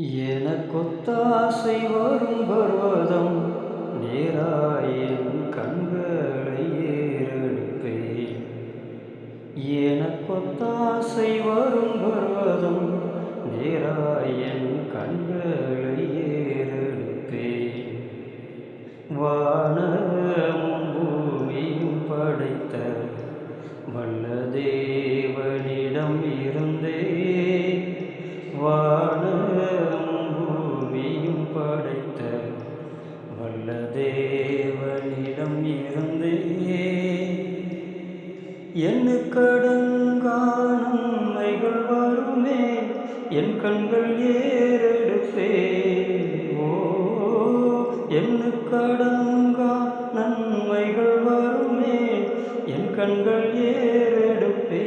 எனக்கொத்தாசை வரும் பர்வதம் நேராயன் கண்களை ஏறெடுப்பேன். எனக்கொத்தாசை வரும் பர்வதம் நேராயன் கண்களை ஏறெடுப்பேன். வானமும் பூமியும் படைத்த வல்ல தேவனிடம் இருந்தே எண்ணுக்கடங்கா கடங்கானம்மைகள் வருமே என் கண்கள் ஏறெடுப்பே ஓ எண்ணுக்கடங்கா நன்மைகள் வருமே என் கண்கள் ஏறெடுப்பே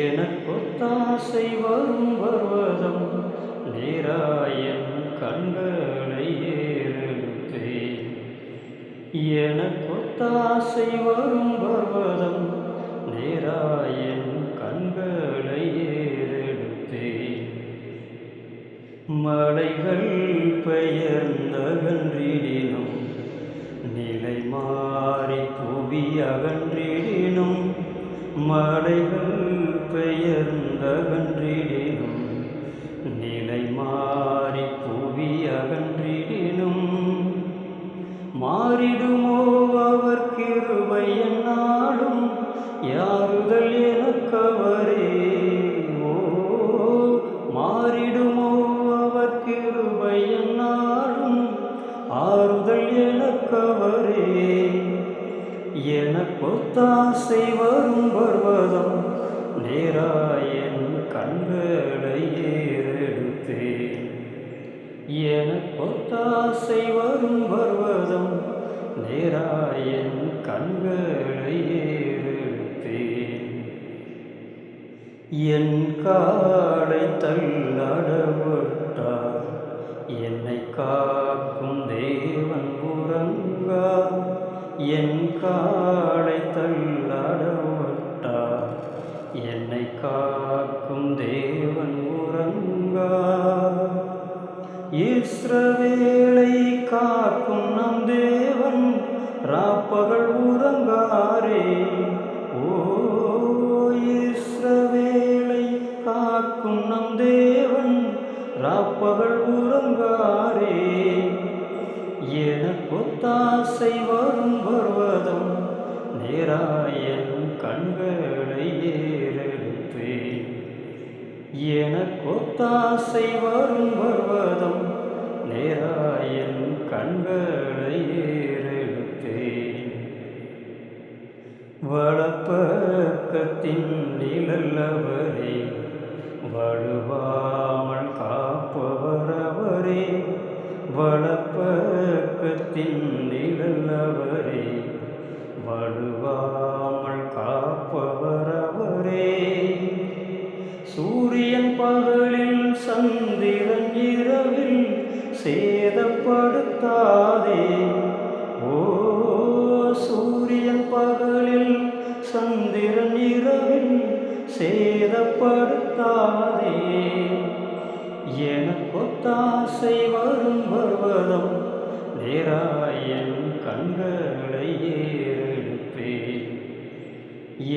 எனக்கொத்தாசை வரும் பர்வதம் நேராயன் கண்களை ஏறெடுப்பேன் எனக்கொத்தாசை வரும் பர்வதம். நேராயன் கண்களை ஏறெடுத்தேன். மலைகள் பெயர்ந்தகன்றிடினும் நிலை மாறி புவி அகன்றிடினும் மலைகள் பெயர்ந்தகன்றிடினும் நிலை மாறி யாருதல் எனக்கவரே ஓ மாறிடுமோ அவர் கிருபை என்னாலும்? ஆறுதல் எனக்கவரே எனக்கொத்தாசை வரும் பர்வதம் நேராயன் கண்களை ஏறெடுத்தேன். எனக்கொத்தாசை வரும் பர்வதம் நேராயன் கண்களை ஏறெடுத்தேன். என் காலை தள்ளாடவிட்டார். என்னை காக்கும் தேவன் உறங்கா என் காலை தள்ளாடவிட்டார். என்னை காக்கும் தேவன் உறங்கா இஸ்ரவேலை காக்கும் நம் தேவன். ராப்பகல் உறங்காரே. ஓஸ்ரவேளை காக்கும் நம் தேவன் ராப்பகல் உறங்காரே. எனக்கொத்தாசை வரும் பர்வதம் நேராயன் கண்களை ஏறெடுப்பேன். எனக்கொத்தாசை வரும் பர்வதம் நேராயன் கண்களை ஏறெடுத்தேன் வளப்பக்கத்தின் நிழல்லவரே வழுவாமல் காப்பவரவரே வளப்பக்கத்தின் நிழல்லவரே வழுவாமல் காப்பவரவரே. சூரியன் பகலில் சந்திரன் இரவில் சேதப்படுத்தாதே. ஓ சூரிய சந்திரன் இரவில் சேதப்படுத்தாதே எனக்கொத்தாசை வரும் பர்வதம் நேராயன் கண்களை ஏறெடுப்பேன்.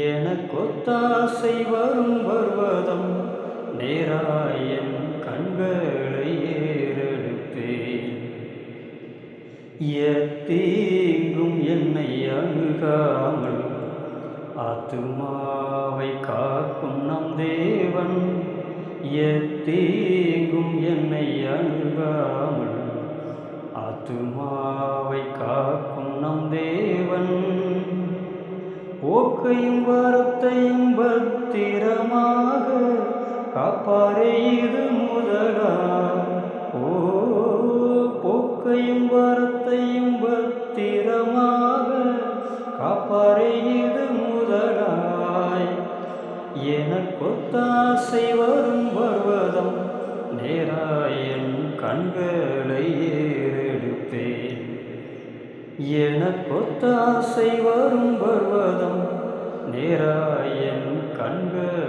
எனக்கொத்தாசை வரும் பர்வதம் நேராயன் கண்களை ஏறெடுப்பேன். எத்தீங்கும் என்னை அணுகா ஆத்துமாவை காக்கும் நம் தேவன் எத்தீங்கும் என்னை அணுகாமல் ஆத்துமாவை காக்கும் நம் தேவன். போக்கையும் வரத்தையும் பத்திரமாக காப்பாரே இது முதலா. ஓ போக்கையும் வரத்தையும் பத் முத்தாசை வரும் பர்வதம் நேராயன் கண்களை ஏறெடுப்பேன். எனக்கொத்தாசை வரும் பர்வதம் நேராயன் கண்கள்